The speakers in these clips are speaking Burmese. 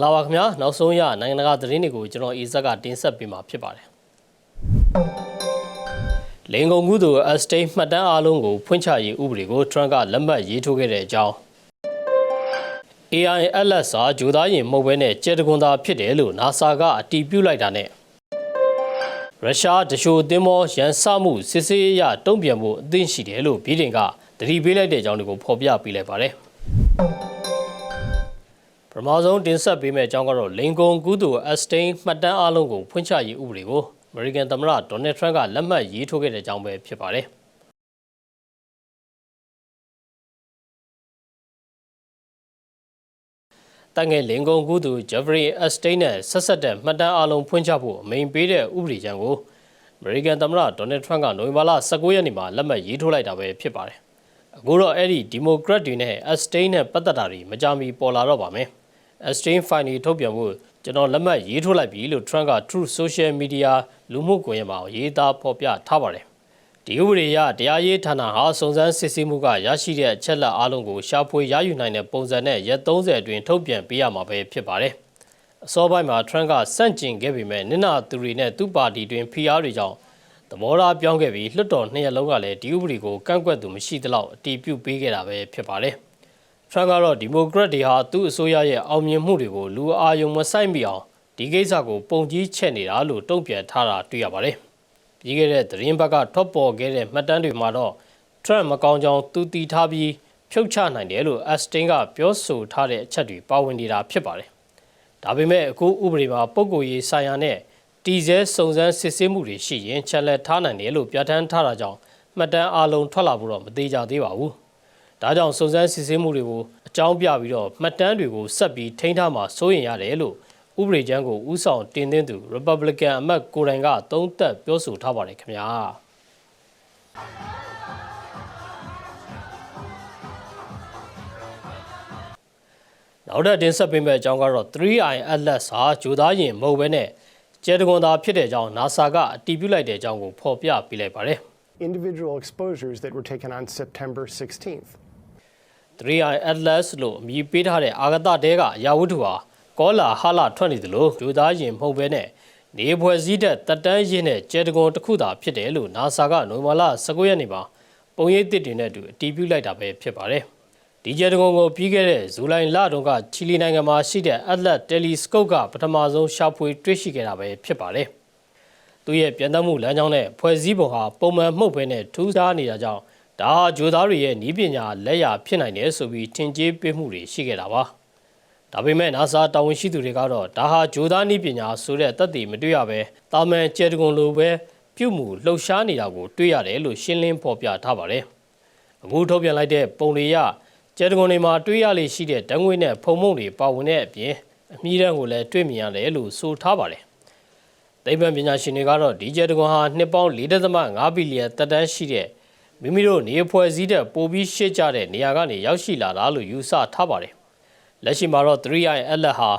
္ဂလာပါခင်ဗျာနောက်ဆုံးရနိုင်ငံတကာသတင်းတွေကိုကျွန်တော်အေဇက်ကတင်ဆက်ပေးမှာဖြစ်ပါတယ်လင်ကုန်ကူးသူအစတိတ်မှတ်တမ်းအားလုံးကိုဖွင့်ချရေးဥပဒေကိုထရန့်ကလက်မှတ်ရေးထိုးခဲ့တဲ့အကြောင်း AILS စာဂျိုသားရင်မဟုတ်ဘဲနဲ့ကျဲတကွန်သားဖြစ်တယ်လို့ NASA ကအတည်ပြုလိုက်တာနဲ့ရုရှားတရှိုသင်းမောရန်စမှုစစ်စေးရတုံ့ပြန်မှုအသင့်ရှိတယ်လို့ပြည်တင်ကတတိပေးလိုက်တဲ့အကြောင်းတွေကိုဖော်ပြပေးလိုက်ပါတယ်။ ပထမဆုံးတင်ဆက်ပေးမယ့်အကြောင်းကတော့လင်ကွန်ကူးသူအစတိန်မှတ်တမ်းအလုံးကိုဖွင့်ချရေးဥပဒေကိုအမေရိကန်သမ္မတဒေါ်နယ်ထရန့်ကလက်မှတ်ရေးထိုးခဲ့တဲ့အကြောင်းပဲဖြစ်ပါတယ်။တန်ငယ်လင်ကုန်ကူးသူဂျက်ဖရီအစတိန်နဲ့ဆက်ဆက်တဲ့မှတ်တမ်းအလုံးဖွင့်ချဖို့အမိန်ပေးတဲ့ဥပဒေကြမ်းကိုအမေရိကန်သမ္မတဒေါ်နယ်ထရန့်ကနိုဝင်ဘာလ19ရက်နေ့မှာလက်မှတ်ရေးထိုးလိုက်တာပဲဖြစ်ပါတယ်။အခုတော့အဲ့ဒီဒီမိုကရက်တွေနဲ့အစတိန်နဲ့ပတ်သက်တာတွေမကြမီပေါ်လာတော့ပါမယ်။ အစတိန်ဖိုင်နီထုတ်ပြန်ဖို့ကျွန်တော်လက်မှတ်ရေးထိုးလိုက်ပြီလို့ Trump က Truth Social Media လူမှုကွန်ရက်မှာရေးသားဖော်ပြထားပါတယ်။ဒီဥပဒေအရတရားရေးဌာနဟာစုံစမ်းစစ်ဆေးမှုကရရှိတဲ့အချက်လက်အလုံးကိုရှာဖွေရယူနိုင်တဲ့ပုံစံနဲ့ရက်30အတွင်းထုတ်ပြန်ပေးရမှာပဲဖြစ်ပါတယ်။အစောပိုင်းမှာ Trump ကစန့်ကျင်ခဲ့ပေမဲ့နင်နာသူတွေနဲ့သူ့ပါတီတွင် PR တွေကြောင့်သဘောထားပြောင်းခဲ့ပြီးလွှတ်တော်နှစ်ရက်လုံးကလည်းဒီဥပဒေကိုကန့်ကွက်သူမရှိသလောက်အတီးပြုတ်ပေးခဲ့တာပဲဖြစ်ပါတယ်။ Trump ကတော့ဒီမိုကရက်တွေဟာသူ့အစိုးရရဲ့အောင်မြင်မှုတွေကိုလူအာရုံမဆိုင်မိအောင်ဒီကိစ္စကိုပုံကြီးချက်နေတာလို့တုံ့ပြန်ထားတာတွေ့ရပါတယ်။ပြီးခဲ့တဲ့သတင်းဘက်ကထွက်ပေါ်ခဲ့တဲ့မှတ်တမ်းတွေမှာတော့ Trump မကောင်းကြောင်သူတီထားပြီးဖြုတ်ချနိုင်တယ်လို့ Astin ကပြောဆိုထားတဲ့အချက်တွေပါဝင်နေတာဖြစ်ပါတယ်။ဒါပေမဲ့အခုဥပဒေမှာပုံကိုယ်ရေးဆိုင်ရာနဲ့တီစဲစုံစမ်းစစ်ဆေးမှုတွေရှိရင်ချက်လက်ထားနိုင်တယ်လို့ပြဋ္ဌာန်းထားတာကြောင့်မှတ်တမ်းအလုံးထွက်လာဖို့တော့မသေးကြသေးပါဘူး။ ဒါကြောင့်စုံစမ်းစစ်ဆေးမှုတွေကိုအကြောင်းပြပြီးတော့မှတ်တမ်းတွေကိုဆက်ပြီးထိန်းထားမှာစိုးရင်ရတယ်လို့ဥပဒေကျမ်းကိုဥဆောင်တင်သွင်းသူ Republican အမတ်ကိုယ်တိုင်ကသုံးသပ်ပြောဆိုထားပါတယ်ခင်ဗျာနောက်တဲ့တင်ဆက်ပေးမယ့်အကြောင်းကတော့ 3i Atlas ဟာဂျိုသားရင်မဟုတ်ဘဲနဲ့ကျဲတကွန်သားဖြစ်တဲ့အကြောင်း NASA ကအတည်ပြုလိုက်တဲ့အကြောင်းကိုဖော်ပြပေးလိုက်ပါတယ် individual exposures that were taken on September 16th. 3i Atlas လို့အမည်ပေးထားတဲ့အာဂတတဲကအရာဝတ္ထုဟာကောလာဟာလာထွက်နေသလိုဂျိုသားရင်မဟုတ်ဘဲနဲ့နေဖွဲ့စည်းတဲ့တက်တန်းရင်းနဲ့ကျဲတကွန်တစ်ခုသာဖြစ်တယ်လို့ NASA ကနိုဝင်ဘာလ19ရက်နေ့မှာပုံရိပ်သစ်တွေနဲ့အတူအတည်ပြုလိုက်တာပဲဖြစ်ပါတယ်။ဒီကျဲတကွန်ကိုပြီးခဲ့တဲ့ဇူလိုင်လတုန်းကချီလီနိုင်ငံမှာရှိတဲ့ Atlas Telescope ကပထမဆုံးရှာဖွေတွေ့ရှိခဲ့တာပဲဖြစ်ပါတယ်။သူရဲ့ပြန်တမ်းမှုလမ်းကြောင်းနဲ့ဖွဲ့စည်းပုံဟာပုံမှန်မှုတ်ဘဲနဲ့ထူးခြားနေတာကြောင့် ဒါဟာဂျိုသားတွေရဲ့ဤပညာလက်ရာဖြစ်နိုင်တယ်ဆိုပြီးထင်ကြေးပေးမှုတွေရှိခဲ့တာပါ။ဒါပေမဲ့ NASA တာဝန်ရှိသူတွေကတော့ဒါဟာဂျိုသားနည်းပညာဆိုတဲ့သက်သေမတွေ့ရဘဲတာမန်ကျဲတကွန်လိုပဲပြုမှုလှုပ်ရှားနေတာကိုတွေ့ရတယ်လို့ရှင်းလင်းဖော်ပြထားပါတယ်။အခုထုတ်ပြန်လိုက်တဲ့ပုံတွေရကျဲတကွန်တွေမှာတွေ့ရလေရှိတဲ့ဓာတ်ငွေနဲ့ဖုံမုံတွေပါဝင်တဲ့အပြင်အမြင့်တန်းကိုလည်းတွေ့မြင်ရတယ်လို့ဆိုထားပါတယ်။သိပ္ပံပညာရှင်တွေကတော့ဒီကျဲတကွန်ဟာနှစ်ပေါင်း4.5ဘီလီယံတက်တန်းရှိတဲ့ မိမိတို့နေဖွဲ့စည်းတဲ့ပိုပြီးရှေ့ကျတဲ့နေရာကနေရောက်ရှိလာတာလို့ယူဆထားပါတယ်လက်ရှိမှာတော့ 3i အလက်ဟာ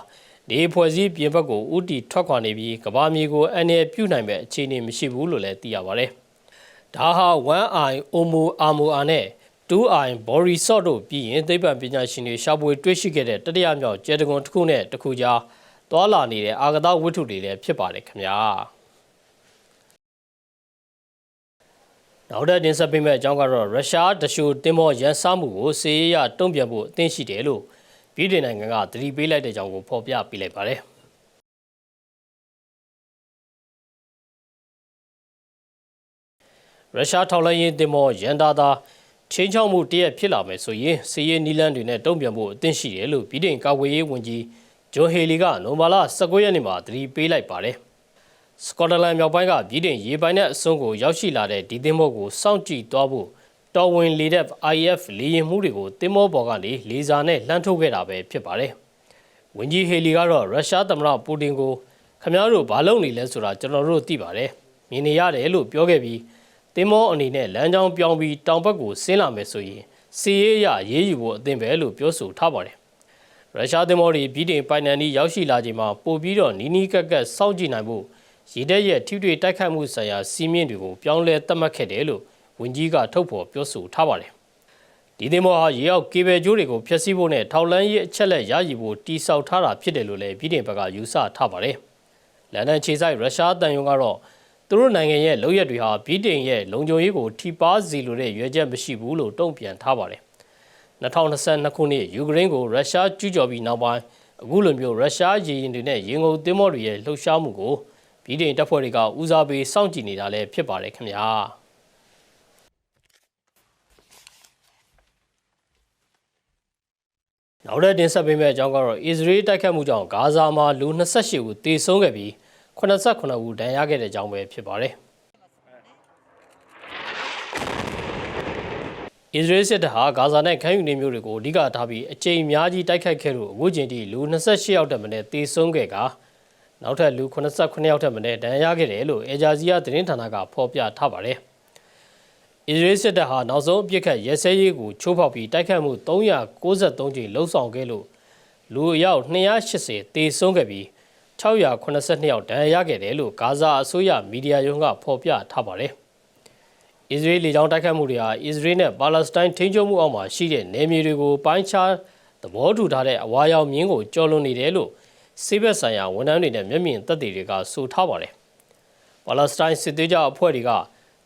နေဖွဲ့စည်းပြင်ဘက်ကိုဥတီထွက်ခွာနေပြီးကဘာမြေကိုအန်ရပြုတ်နိုင်မဲ့အခြေအနေမရှိဘူးလို့လည်းသိရပါတယ်။ဒါဟာ 1i Omo Armoa နဲ့ 2i Borisot တို့ပြီးရင်သိပ္ပံပညာရှင်တွေရှာဖွေတွေ့ရှိခဲ့တဲ့တတိယမြောက်ကျဲတကွန်တစ်ခုနဲ့တစ်ခုကြားသွာလာနေတဲ့အာဂတဝတ္ထုတွေလည်းဖြစ်ပါတယ်ခင်ဗျာ။ နောက်တဲ့တင်ဆက်ပေးမယ့်အကြောင်းကတော့ရုရှားတရှိုတင်မောရန်စားမှုကိုစေရတုံ့ပြန်ဖို့အသင့်ရှိတယ်လို့ပြည်ထောင်နိုင်ငံကသတိပေးလိုက်တဲ့အကြောင်းကိုဖော်ပြပေးလိုက်ပါတယ်ရုရှားထောက်လှမ်းရေးတင်မောရန်တာသာချင်းချောက်မှုတရက်ဖြစ်လာမယ်ဆိုရင်စီးရဲနီလန်တွေနဲ့တုံ့ပြန်ဖို့အသင့်ရှိတယ်လို့ပြည်ထောင်ကာကွယ်ရေးဝန်ကြီးဂျွန်ဟေလီကနိုဘာလာ19ရက်နေ့မှာသတိပေးလိုက်ပါတယ် စကော့တလန်မြောက်ပိုင်းကပြည်ထောင်ရေပိုင်တဲ့အစွန်းကိုရောက်ရှိလာတဲ့ဒီသင်းမောကိုစောင့်ကြည့်သွားဖို့တော်ဝင်လေတဲ့ IF လေရင်မှုတွေကိုတင်မောပေါ်ကနေလေဆာနဲ့လှမ်းထုတ်ခဲ့တာပဲဖြစ်ပါတယ်။ဝန်ကြီးဟေလီကတော့ရုရှားသမ္မတပူတင်ကိုခမားတို့ဘာလုပ်နေလဲဆိုတာကျွန်တော်တို့သိပါတယ်။မြင်နေရတယ်လို့ပြောခဲ့ပြီးတင်မောအနေနဲ့လမ်းကြောင်းပြောင်းပြီးတောင်ဘက်ကိုဆင်းလာမယ်ဆိုရင်စီရေးရရေးယူဖို့အသင့်ပဲလို့ပြောဆိုထားပါတယ်။ရုရှားတင်မောတွေပြည်တင်ပိုင်နန်ဒီရောက်ရှိလာချိန်မှာပို့ပြီးတော့နီးနီးကက်ကက်စောင့်ကြည့်နိုင်ဖို့ ရည်တဲ့ရဲ့ထိတွေ့တိုက်ခိုက်မှုဆိုင်ရာစီးမြင့်တွေကိုပြောင်းလဲသတ်မှတ်ခဲ့တယ်လို့ဝန်ကြီးကထုတ်ဖော်ပြောဆိုထားပါတယ်။တဒီသင်္ဘောဟာရေအောက်ကေဘယ်ကျိုးတွေကိုဖျက်ဆီးဖို့နဲ့ထောက်လန်းရေးအချက်လက်ရယူဖို့တိစောက်ထားတာဖြစ်တယ်လို့လည်းပြည်တင်ဘက်ကယူဆထားပါတယ်။လန်ဒန်ခြေဆိုင်ရုရှားတန်ယုံကတော့သူတို့နိုင်ငံရဲ့လုပ်ရက်တွေဟာပြည်တင်ရဲ့လုံခြုံရေးကိုထိပါစေလိုတဲ့ရွေချက်မရှိဘူးလို့တုံ့ပြန်ထားပါတယ်။2022ခုနှစ်ယူကရိန်းကိုရုရှားကျူးကျော်ပြီးနောက်ပိုင်းအခုလိုမျိုးရုရှားရေရင်တွေနဲ့ရေငုံသင်္ဘောတွေရဲ့လှုပ်ရှားမှုကို ပြည်တင်တပ်ဖွဲ့တွေကဦးစားပေးစောင့်ကြည့်နေတာလည်းဖြစ်ပါတယ်ခင်ဗျာ။နောက်တဲ့တင်ဆက်ပေးမယ့်အကြောင်းကတော့အစ္စရေးတိုက်ခတ်မှုကြောင့်ဂါဇာမှာလူ28ဦးသေဆုံးခဲ့ပြီး89ဦးဒဏ်ရာရခဲ့တဲ့အကြောင်းပဲဖြစ်ပါတယ်။အစ္စရေးစစ်တပ်ဟာဂါဇာနဲ့ခန်းယူနေမျိုးတွေကိုအဓိကထားပြီးအကြိမ်အများကြီးတိုက်ခိုက်ခဲ့လို့အခုချိန်ထိလူ28ယောက်တက်မနဲ့သေဆုံးခဲ့က နောက်ထပ်လူ89ယောက်တက်မနဲ့ဒဏ်ရာရခဲ့တယ်လို့အေဂျာဇီယာသတင်းဌာနကဖော်ပြထားပါတယ်။အစ္စရေးစစ်တပ်ဟာနောက်ဆုံးအပြစ်ခတ်ရဲစဲရေးကိုချိုးဖောက်ပြီးတိုက်ခတ်မှု393ကြိမ်လှုံ့ဆော်ခဲ့လို့လူအယောက်280သေဆုံးခဲ့ပြီး682ယောက်ဒဏ်ရာရခဲ့တယ်လို့ဂါဇာအစိုးရမီဒီယာရုံးကဖော်ပြထားပါတယ်။အစ္စရေးလေကြောင်းတိုက်ခတ်မှုတွေဟာအစ္စရေးနဲ့ပါလက်စတိုင်းထိန်းချုပ်မှုအောက်မှာရှိတဲ့နယ်မြေတွေကိုပိုင်းခြားသဘောတူထားတဲ့အဝါရောင်မြင်းကိုကျော်လွန်နေတယ်လို့ စစ်ဘက်ဆိုင်ရာဝန်ထမ်းတွေနဲ့မျက်မြင်သက်သေတွေကဆိုထားပါတယ်။ပါလက်စတိုင်းစစ်သွေးကြအဖွဲ့တွေက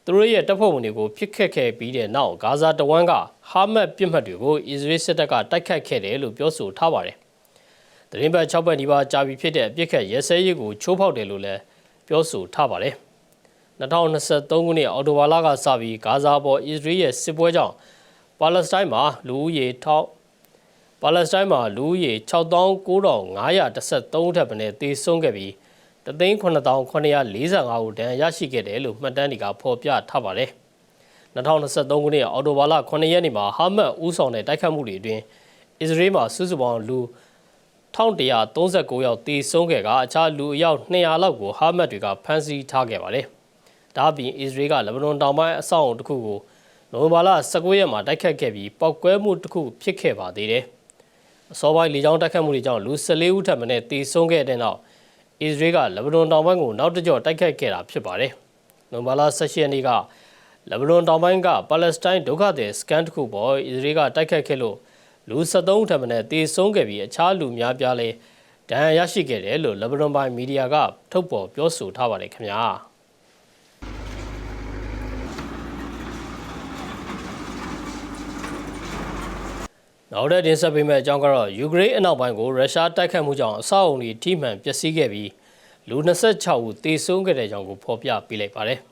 သူတို့ရဲ့တပ်ဖွဲ့ဝင်တွေကိုဖစ်ခတ်ခဲ့ပြီးတဲ့နောက်ဂါဇာတဝမ်းကဟာမတ်ပြစ်မှတ်တွေကိုအစ္စရေးစစ်တပ်ကတိုက်ခတ်ခဲ့တယ်လို့ပြောဆိုထားပါတယ်။တရင်ဘတ်6ဘတ်နီးပါးကြာပြီဖြစ်တဲ့အပြစ်ခတ်ရဲစဲရေးကိုချိုးဖောက်တယ်လို့လည်းပြောဆိုထားပါတယ်။2023ခုနှစ်အောက်တိုဘာလကစပြီးဂါဇာပေါ်အစ္စရေးရဲ့စစ်ပွဲကြောင့်ပါလက်စတိုင်းမှာလူဦးရေထောက် ပါလက်စတိုင်းမှာလူဦးရေ69,513ထက်မနည်းသေဆုံးခဲ့ပြီး3,945ဦးဒဏ်ရာရရှိခဲ့တယ်လို့မှတ်တမ်းတွေကဖော်ပြထားပါတယ်။2023ခုနှစ်အောက်တိုဘာလ9ရက်နေ့မှာဟာမတ်ဦးဆောင်တဲ့တိုက်ခတ်မှုတွေအတွင်းအစ္စရေးမှာစုစုပေါင်းလူ1139ယောက်သေဆုံးခဲ့ကအခြားလူအယောက်200လောက်ကိုဟာမတ်တွေကဖမ်းဆီးထားခဲ့ပါတယ်။ဒါ့အပြင်အစ္စရေးကလက်ဘနွန်တောင်ပိုင်းအဆောက်အုံတစ်ခုကိုနိုဝင်ဘာလ19ရက်မှာတိုက်ခတ်ခဲ့ပြီးပောက်ကွဲမှုတစ်ခုဖြစ်ခဲ့ပါသေးတယ်။ အစောပိုင်းလေကြောင်းတိုက်ခတ်မှုတွေကြောင့်လူ14ဦးထပ်မံသေဆုံးခဲ့တဲ့နောက်အစ္စရေးကလက်ဘနွန်တောင်ပိုင်းကိုနောက်တစ်ကြော့တိုက်ခိုက်ခဲ့တာဖြစ်ပါတယ်။နိုဝင်ဘာလ18ရက်နေ့ကလက်ဘနွန်တောင်ပိုင်းကပါလက်စတိုင်းဒုက္ခသည်စကန်တစ်ခုပေါ်အစ္စရေးကတိုက်ခိုက်ခဲ့လို့လူ73ဦးထပ်မံသေဆုံးခဲ့ပြီးအခြားလူများပြားလဲဒဏ်ရာရရှိခဲ့တယ်လို့လက်ဘနွန်ပိုင်းမီဒီယာကထုတ်ပေါ်ပြောဆိုထားပါတယ်ခင်ဗျာ။ နောက်တဲ့တင်ဆက်ပေးမယ့်အကြောင်းကတော့ယူကရိန်းအနောက်ပိုင်းကိုရုရှားတိုက်ခတ်မှုကြောင့်အဆောက်အုံတွေထိမှန်ပျက်စီးခဲ့ပြီးလူ26ဦးသေဆုံးခဲ့တဲ့အကြောင်းကိုဖော်ပြပေးလိုက်ပါတယ်။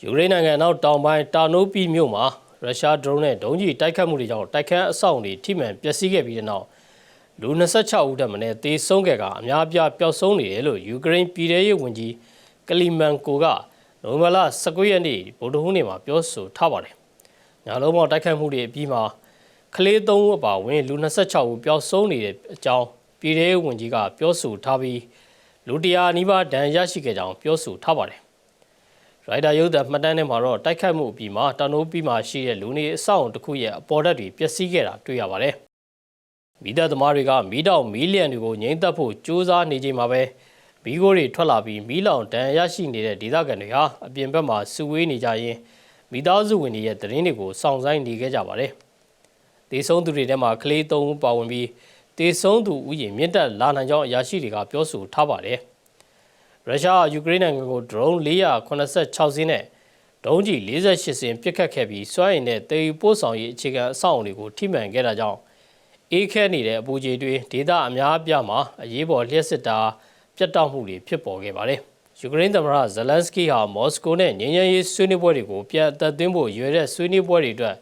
ယူကရိန်းနိုင်ငံနောက်တောင်ပိုင်းတာနိုပီမြို့မှာရုရှားဒရုန်းနဲ့ဒုံးကျည်တိုက်ခတ်မှုတွေကြောင့်တိုက်ခန်းအဆောက်အုံတွေထိမှန်ပျက်စီးခဲ့ပြီးတဲ့နောက် လူ26ဦးထပ်မံသေဆုံးခဲ့ကအများအပြားပျောက်ဆုံးနေတယ်လို့ယူကရိန်းပြည်ထရေးဝန်ကြီးကလီမန်ကိုကနိုဝင်ဘာလ19ရက်နေ့ဗုဒ္ဓဟူးနေ့မှာပြောဆိုထားပါတယ်။ညာလုံးပေါင်းတိုက်ခတ်မှုတွေအပြီးမှာကလေး3ဦးအပါအဝင်လူ26ဦးပျောက်ဆုံးနေတဲ့အကြောင်းပြည်ထရေးဝန်ကြီးကပြောဆိုထားပြီးလူတရာနီးပါးဒဏ်ရာရရှိခဲ့ကြောင်းပြောဆိုထားပါတယ်။ရိုက်တာရုပ်သံမှတ်တမ်းထဲမှာတော့တိုက်ခိုက်မှုအပြီးမှာတာနိုးပြီးမှရှိတဲ့လူနေအဆောက်အုံတစ်ခုရဲ့အပေါ်ဓာတ်တွေပျက်စီးခဲ့တာတွေ့ရပါတယ်။ မိသားသမားတွေကမီးတောင်မီးလျံတွေကိုငိမ့်သက်ဖို့ကြိုးစားနေချိန်မှာပဲမီးခိုးတွေထွက်လာပြီးမီးလောင်ဒဏ်ရာရရှိနေတဲ့ဒေသခံတွေဟာအပြင်ဘက်မှာစုဝေးနေကြရင်မိသားစုဝင်တွေရဲ့သတင်းတွေကိုစောင့်ဆိုင်းနေခဲ့ကြပါတယ်။တေဆုံးသူတွေထဲမှာကလေး၃ဦးပါဝင်ပြီးတေဆုံးသူဥယျာဉ်မြင့်တက်လာနိုင်ကြောင်းအရာရှိတွေကပြောဆိုထားပါတယ်။ရုရှားကယူကရိန်းနိုင်ငံကိုဒရုန်း486စင်းနဲ့ဒုံးကျည်48စင်းပစ်ခတ်ခဲ့ပြီးစွမ်းအင်နဲ့တေယူပို့ဆောင်ရေးအခြေခံအဆောက်အအုံတွေကိုထိမှန်ခဲ့တာကြောင့် အေးခဲနေတဲ့အပူကြီးတွေဒေသအများအပြားမှာအရေးပေါ်လျှက်စစ်တာပြတ်တောက်မှုတွေဖြစ်ပေါ်ခဲ့ပါတယ်။ယူကရိန်းသမ္မတဇလန်စကီဟာမော်စကိုနဲ့ငြိမ်းချမ်းရေးဆွေးနွေးပွဲတွေကိုပြန်အသက်သွင်းဖို့ရွေတဲ့ဆွေးနွေးပွဲတွေအတွက်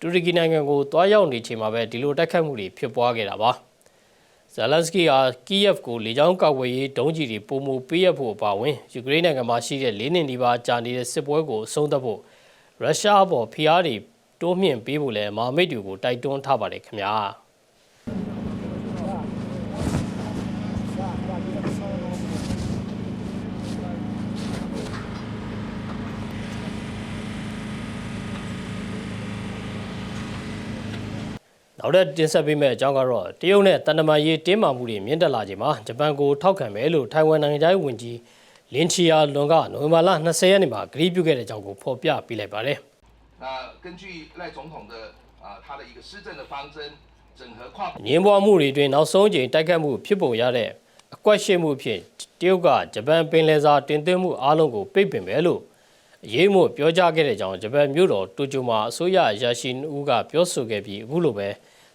တူရကီနိုင်ငံကိုတွားရောက်နေချိန်မှာပဲဒီလိုတိုက်ခတ်မှုတွေဖြစ်ပွားခဲ့တာပါ။ဇာလန်စကီဟာကီယက်ကိုလေကြောင်းကောက်ဝေးရေးဒုံးကျည်တွေပုံမူပေးရဖို့အပါအဝင်ယူကရိန်းနိုင်ငံမှာရှိတဲ့လေးနှစ်နီးပါးကြာနေတဲ့စစ်ပွဲကိုအဆုံးသတ်ဖို့ရုရှားအပေါ်ဖိအားတွေတိုးမြှင့်ပေးဖို့လည်းမဟာမိတ်တွေကိုတိုက်တွန်းထားပါတယ်ခင်ဗျာ။ န နောက်ထပ်တင်ဆက်ပေးမယ့်အကြောင်းကတော့တရုတ်နဲ့တန်တမာရေးတင်းမာမှုတွေမြင့်တက်လာချိန်မှာဂျပန်ကိုထောက်ခံမယ်လို့ထိုင်ဝမ်နိုင်ငံသားဝန်ကြီးလင်ချီယာလွန်ကနိုဝင်ဘာလ20ရက်နေ့မှာကြေညာပြုခဲ့တဲ့အကြောင်းကိုဖော်ပြပေးလိုက်ပါတယ်။ 那根据赖总统的啊、他的一个施政的方针，整合跨 ငင်းပွားမှုတွေအတွင်းနောက်ဆုံးအကြိမ်တိုက်ခတ်မှုဖြစ်ပေါ်ရတဲ့အကွက်ရှိမှုဖြင့်တရုတ်ကဂျပန်ပင်လယ်စာတင်သွင်းမှုအားလုံးကိုပိတ်ပင်မယ်လို့အ ရေးမို့ပြောကြားခဲ့တဲ့ကြောင်းဂျပန်မြို့တော်တိုကျိုမှာအစိုးရအရာရှိဦးကပြောဆိုခဲ့ပြီးအခုလိုပဲ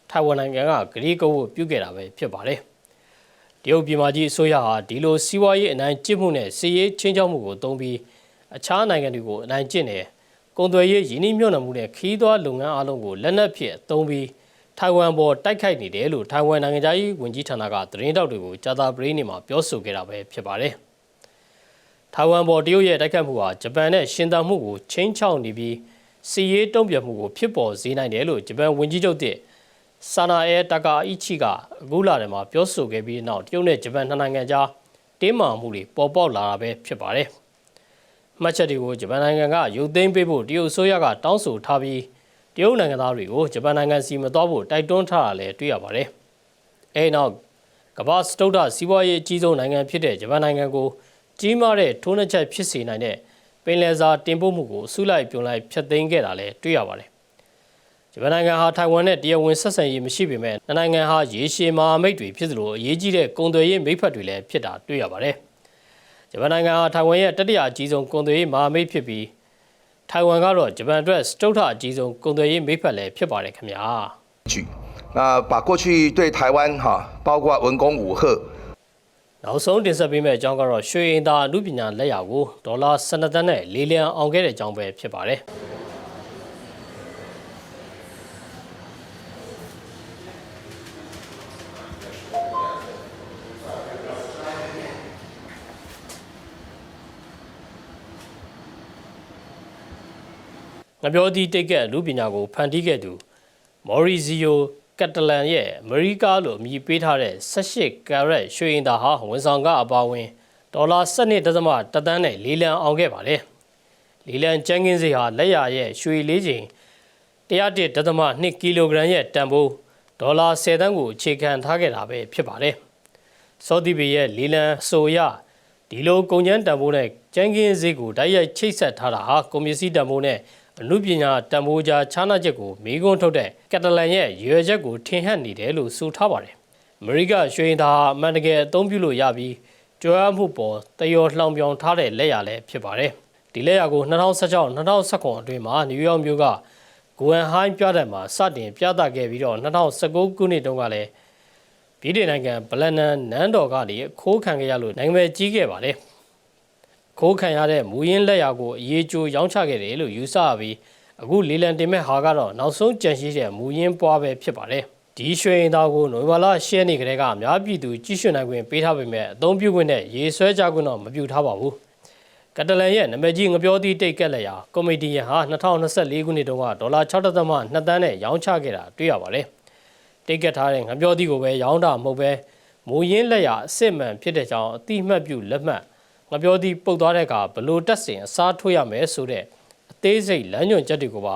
ထိုင်ဝမ်နိုင်ငံကဂရီးကုပ်ပြုတ်ခဲ့တာပဲဖြစ်ပါတယ်တရုတ်ပြည်မကြီးအစိုးရဟာဒီလိုစီးပွားရေးအနိုင်ကျင့်မှုနဲ့စီးရေးချင်းချောက်မှုကိုတုံးပြီးအခြားနိုင်ငံတွေကိုအနိုင်ကျင့်တယ်ကုန်သွယ်ရေးရင်းနှီးမြှုပ်နှံမှုနဲ့ခီးသွွားလုပ်ငန်းအားလုံးကိုလက်နက်ဖြင့်အသုံးပြီးထိုင်ဝမ်ပေါ်တိုက်ခိုက်နေတယ်လို့ထိုင်ဝမ်နိုင်ငံသားရေးဝန်ကြီးဌာနကသတင်းတောက်တွေကိုကြာသပတေးနေ့မှာပြောဆိုခဲ့တာပဲဖြစ်ပါတယ်။ ထိုင်ဝမ်ပေါ်တရုတ်ရဲ့တိုက်ခိုက်မှုဟာဂျပန်နဲ့ရှင်သန်မှုကိုချင်းချောက်နေပြီးစီရေးတုံ့ပြန်မှုကိုဖြစ်ပေါ်စေနိုင်တယ်လို့ဂျပန်ဝန်ကြီးချုပ်တဲ့ဆာနာအဲတာကာအီချီကအခုလာတယ်မှာပြောဆိုခဲ့ပြီးနောက်တရုတ်နဲ့ဂျပန်နှစ်နိုင်ငံကြားတင်းမာမှုတွေပေါ်ပေါက်လာတာပဲဖြစ်ပါတယ်။မှတ်ချက်တွေကိုဂျပန်နိုင်ငံကရုပ်သိမ်းပေးဖို့တရုတ်အစိုးရကတောင်းဆိုထားပြီးတရုတ်နိုင်ငံသားတွေကိုဂျပန်နိုင်ငံစီမသွားဖို့တိုက်တွန်းထားတာလည်းတွေ့ရပါတယ်။အဲဒီနောက်ကမ္ဘာစတုဒ္ဓစီးပွားရေးအကြီးဆုံးနိုင်ငံဖြစ်တဲ့ဂျပန်နိုင်ငံကို ကြီးမားတဲ့ထိုးနှက်ချက်ဖြစ်စေနိုင်တဲ့ပင်လယ်စာတင်ပို့မှုကိုအစုလိုက်ပြုံလိုက်ဖျက်သိမ်းခဲ့တာလည်းတွေ့ရပါတယ်။ဂျပန်နိုင်ငံဟာထိုင်ဝမ်နဲ့တရားဝင်ဆက်ဆံရေးမရှိပေမဲ့နှစ်နိုင်ငံဟာရေရှည်မဟာမိတ်တွေဖြစ်သလိုအရေးကြီးတဲ့ကုန်သွယ်ရေးမိတ်ဖက်တွေလည်းဖြစ်တာတွေ့ရပါတယ်။ဂျပန်နိုင်ငံဟာထိုင်ဝမ်ရဲ့တတိယအကြီးဆုံးကုန်သွယ်ရေးမဟာမိတ်ဖြစ်ပြီး ထိုင်ဝမ်ကတော့ဂျပန်အတွက်စတုတ္ထအကြီးဆုံးကုန်သွယ်ရေးမိတ်ဖက်လည်းဖြစ်ပါတယ်ခင်ဗျာ 举。那把过去对台湾哈，包括文攻武吓， နောက်ဆုံးတင်ဆက်ပေးမယ့်အကြောင်းကတော့ရွှေရင်သာအမှုပညာလက်ရာကိုဒေါ်လာ12သန်းနဲ့လေးလံအောင်ခဲ့တဲ့အကြောင်းပဲဖြစ်ပါတယ်ငပြောဒီတိတ်ကက်လူပညာကိုဖန်တီးခဲ့သူမော်ရီဇီယို ကက်တလန်ရဲ့အမေရိကလို့အမည်ပေးထားတဲ့18ကာရက်ရွှေရင်သာဟာဝန်ဆောင်ကအပါအဝင်ဒေါ်လာ7.3တသန်းနဲ့လေးလံအောင်ခဲ့ပါတယ်။လေးလံကျန်းကင်းစေဟာလက်ရရဲ့ရွှေလေးချိန်101.2ကီလိုဂရမ်ရဲ့တန်ဖိုးဒေါ်လာ10သန်းကိုအခြေခံထားခဲ့တာပဲဖြစ်ပါတယ်။ဆော်ဒီဘီရဲ့လေးလံဆိုရဒီလိုကုန်ကျန်းတန်ဖိုးနဲ့ကျန်းကင်းစေကိုတိုက်ရိုက်ချိတ်ဆက်ထားတာဟာကွန်မြူစီတန်ဖိုးနဲ့ အမှုပညာတန်ဖိုးကြားခြားနာချက်ကိုမိကွန်းထုတ်တဲ့ကက်တလန်ရဲ့ရွယ်ချက်ကိုထင်ဟပ်နေတယ်လို့ဆိုထားပါတယ်။အမေရိကရွှေရင်သာအမှန်တကယ်အသုံးပြုလို့ရပြီးကြွားမှုပေါ်တယောလှောင်ပြောင်ထားတဲ့လက်ရလည်းဖြစ်ပါတယ်။ဒီလက်ရကို2016-2019အတွင်းမှာနယူးယောက်မြို့ကဂွမ်ဟိုင်းပြတဲ့မှာစတင်ပြသခဲ့ပြီးတော့2019ခုနှစ်တုန်းကလည်းပြည်ထောင်နိုင်ငံဗလန်နန်နန်းတော်ကနေအခိုးခံခဲ့ရလို့နိုင်ငံပဲကြီးခဲ့ပါတယ်။ ခိုးခံရတဲ့မူရင်းလက်ရာကိုအရေးကြိုးရောင်းချခဲ့တယ်လို့ယူဆရပြီးအခုလီလန်တင်မဲ့ဟာကတော့နောက်ဆုံးကြံရှိတဲ့မူရင်းပွားပဲဖြစ်ပါတယ်။ဒီရွှေရင်သားကိုနိုဝင်ဘာလ10ရက်နေ့ကတည်းကအများပြည်သူကြီးရွှေနိုင်ခွင့်ပေးထားပေမဲ့အသုံးပြုခွင့်နဲ့ရေဆွဲကြခွင့်တော့မပြုထားပါဘူး။ကတလန်ရဲ့နာမည်ကြီးငပြောသီးတိတ်ကက်လက်ရာကော်မတီယန်ဟာ2024ခုနှစ်တုန်းကဒေါ်လာ6.2သန်းနဲ့ရောင်းချခဲ့တာတွေ့ရပါတယ်။တိတ်ကက်ထားတဲ့ငပြောသီးကိုပဲရောင်းတာမဟုတ်ပဲမူရင်းလက်ရာအစစ်မှန်ဖြစ်တဲ့ကြောင်းအတိအမှတ်ပြုလက်မှတ် ငါပြောသည်ပုတ်သွားတဲ့အခါဘလို့တက်စင်အစားထိုးရမယ်ဆိုတဲ့အသေးစိတ်လမ်းညွှန်ချက်တွေကိုပါ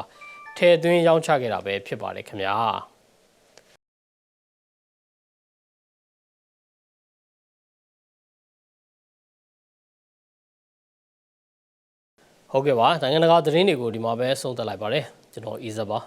ထည့်သွင်းရောင်းချခဲ့တာပဲဖြစ်ပါတယ်ခင်ဗျာဟုတ်ကဲ့ပါနိုင်ငံတကာသတင်းတွေကိုဒီမှာပဲဆုံးသက်လိုက်ပါတယ်ကျွန်တော်အီဇာပါ